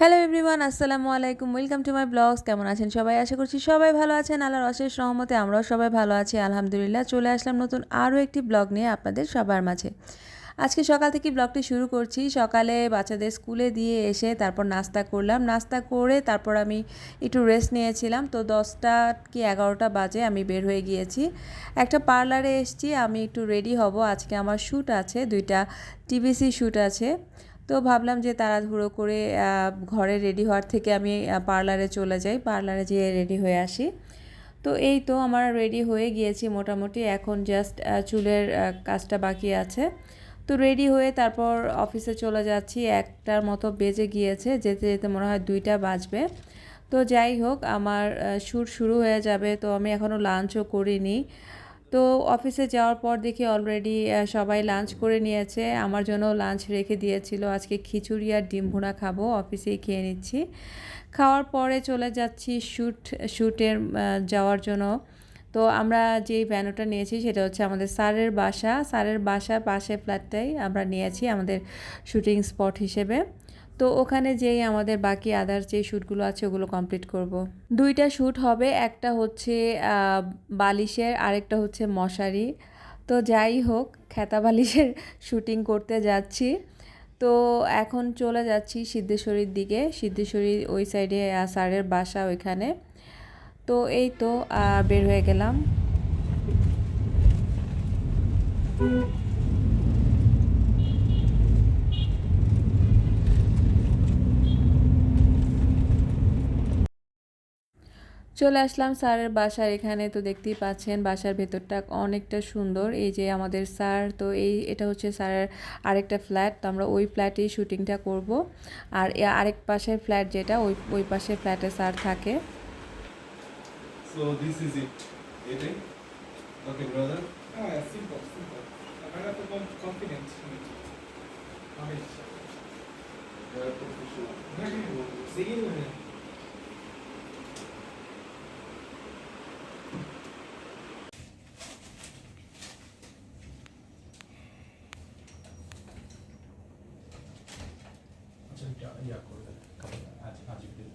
Hello everyone আসসালামু আলাইকুম। Welcome to my blogs কেমন আছেন সবাই? আশা করছি সবাই ভালো আছেন। আল্লাহর অশেষ রহমতে আমরাও সবাই ভালো আছি। আলহামদুলিল্লাহ, চলে আসলাম নতুন আরও একটি ব্লগ নিয়ে আপনাদের সবার মাঝে। আজকে সকাল থেকে ব্লগটি শুরু করছি। সকালে বাচ্চাদের স্কুলে দিয়ে এসে তারপর নাস্তা করলাম। নাস্তা করে তারপর আমি একটু রেস্ট নিয়েছিলাম। তো দশটা কি এগারোটা বাজে আমি বের হয়ে গিয়েছি। একটা পার্লারে এসেছি। আমি একটু রেডি হব। আজকে আমার শ্যুট আছে। দুইটা টিভিসি শ্যুট আছে। তো ভাবলাম যে তাড়াহুড়ো করে ঘরে রেডি হওয়ার থেকে আমি পার্লারে চলে যাই। পার্লারে যেয়ে রেডি হয়ে আসি। তো এই তো আমার রেডি হয়ে গিয়েছি মোটামুটি। এখন জাস্ট চুলের কাজটা বাকি আছে। তো রেডি হয়ে তারপর অফিসে চলে যাচ্ছি। একটার মতো বেজে গিয়েছে। যেতে যেতে মনে হয় দুইটা বাজবে। তো যাই হোক, আমার শ্যুট শুরু হয়ে যাবে। তো আমি এখনও লাঞ্চও করিনি। তো অফিসে যাওয়ার পর দেখি অলরেডি সবাই লাঞ্চ করে নিয়েছে। আমার জন্য লাঞ্চ রেখে দিয়েছিল। আজকে খিচুড়ি আর ডিম খাব, অফিসেই খেয়ে নিচ্ছি। খাওয়ার পরে চলে যাচ্ছি শ্যুট শ্যুটের যাওয়ার জন্য। তো আমরা যেই ভ্যানুটা নিয়েছি সেটা হচ্ছে আমাদের স্যারের বাসা। স্যারের বাসার পাশে ফ্ল্যাটটাই আমরা নিয়েছি আমাদের শ্যুটিং স্পট হিসেবে। তো ওখানে যেই আমাদের বাকি আদার যে শ্যুটগুলো আছে ওগুলো কমপ্লিট করব। দুইটা শ্যুট হবে, একটা হচ্ছে বালিশের, আরেকটা হচ্ছে মশারি। তো যাই হোক, খেতা বালিশের শ্যুটিং করতে যাচ্ছি। তো এখন চলে যাচ্ছি সিদ্ধেশ্বরীর দিকে। সিদ্ধেশ্বরীর ওই সাইডে স্যারের বাসা ওইখানে। তো এই তো বের হয়ে গেলাম। চলে আসলাম স্যারের বাসার এখানে। তো দেখতেই পাচ্ছেন বাসার ভেতরটা অনেকটা সুন্দর। এই যে আমাদের স্যার তো এই এটা হচ্ছে স্যারের আরেকটা ফ্ল্যাট। তো আমরা ওই ফ্ল্যাটেই শুটিংটা করব। আর আরেক পাশের ফ্ল্যাট যেটা ওই ওই পাশের ফ্ল্যাটে স্যার থাকে। Is it. Eating? Okay, brother. Ah, yeah, simple, simple. আপনারা তো কনফিডেন্ট আমি এটা ইয়া করে দেন আজ আজ দিন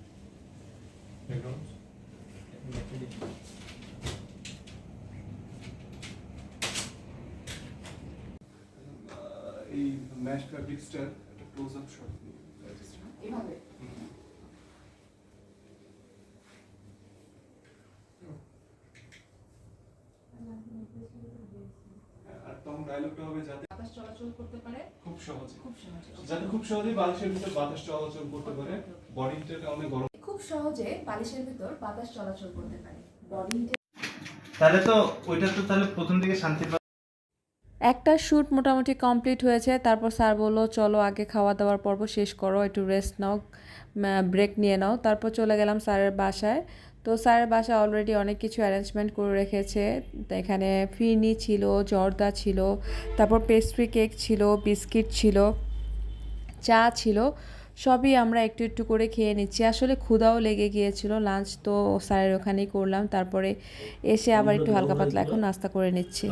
এই ম্যাশ ফ্যাব্রিক্সটার একটা ক্লোজ আপ শট এভাবে আর তখন ডায়লগটা হবে যাতে চলাচল করতে পারে? খুব সহজে। খুব সহজে যাতে খুব সহজেই বালিশের ভিতর বাতাস চলাচল করতে পারে অনেক গরম খুব সহজে বালিশের ভিতর বাতাস চলাচল করতে পারে। বডি তাহলে তো ওইটা তো তাহলে প্রথম দিকে শান্তি একটা শ্যুট মোটামুটি কমপ্লিট হয়েছে তারপর স্যার বলল চলো আগে খাওয়া দাওয়ার পর্ব শেষ করো একটু রেস্ট নাও ব্রেক নিয়ে নাও। তারপর চলে গেলাম স্যারের বাসায়। তো স্যারের বাসা অলরেডি অনেক কিছু অ্যারেঞ্জমেন্ট করে রেখেছে। তো এখানে ফিরনি ছিল জর্দা ছিল তারপর পেস্ট্রি কেক ছিল বিস্কিট ছিল চা ছিল সবই আমরা একটু একটু করে খেয়ে নিচ্ছি। আসলে ক্ষুধাও লেগে গিয়েছিল লাঞ্চ তো স্যারের ওখানেই করলাম তারপরে এসে আবার একটু হালকা পাতলা এখন নাস্তা করে নিচ্ছি।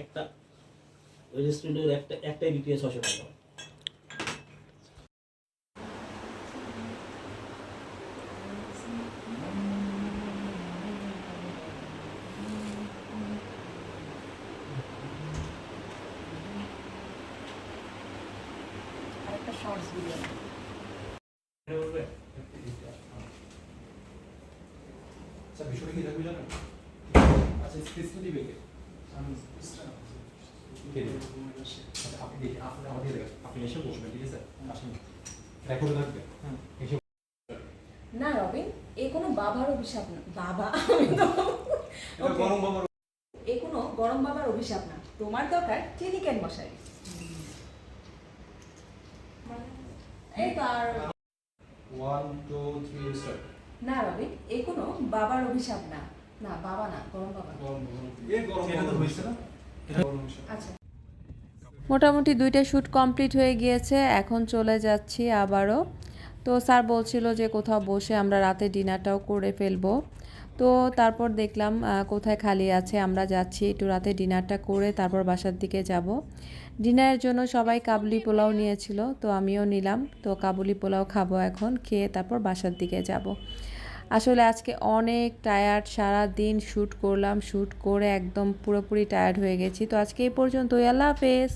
একটা ওই রেস্টুরেন্টে একটা একটাই বিক্রি ছশো টাকা আরেকটা শর্টস ভিডিও আচ্ছা বিষয়টা কি থাকবে জানেন আচ্ছা স্পেসটা দিবে কে? আমি স্পেসটা কে দিবে? আচ্ছা আপনি দেখি আপনি আমাকে আপনি এসে বসবেন ঠিক আছে? আসেন। রেকর্ড থাকবে? এসে না রবিন এ কোনো বাবার অভিশাপ না। বাবা? গরম বাবার এ কোনো গরম বাবার অভিশাপ না। তোমার দরকার ক্লিনিকের মশাই এই তো আর ওয়ান টু থ্রি স্টার্ট না রবি এ কোনো বাবার অভিশাপ না। না বাবা না গরম বাবা। গরম গরম এ গরম এটা তো হইছে না। আচ্ছা। মোটামুটি দুইটা শ্যুট কমপ্লিট হয়ে গিয়েছে এখন চলে যাচ্ছি আবারও। তো স্যার বলছিল যে কোথাও বসে আমরা রাতে ডিনারটাও করে ফেলব। তো তারপর দেখলাম কোথায় খালি আছে, আমরা যাচ্ছি একটু রাতে ডিনারটা করে তারপর বাসার দিকে যাব। ডিনারের জন্য সবাই কাবুলি পোলাও নিয়েছিল, তো আমিও নিলাম, তো কাবুলি পোলাও খাব এখন, খেয়ে তারপর বাসার দিকে যাব। আসলে আজকে অনেক টায়ার্ড সারা দিন শ্যুট করলাম শ্যুট করে একদম পুরোপুরি টায়ার্ড হয়ে গেছি, তো আজকে এই পর্যন্তই, আল্লাহ হাফেজ।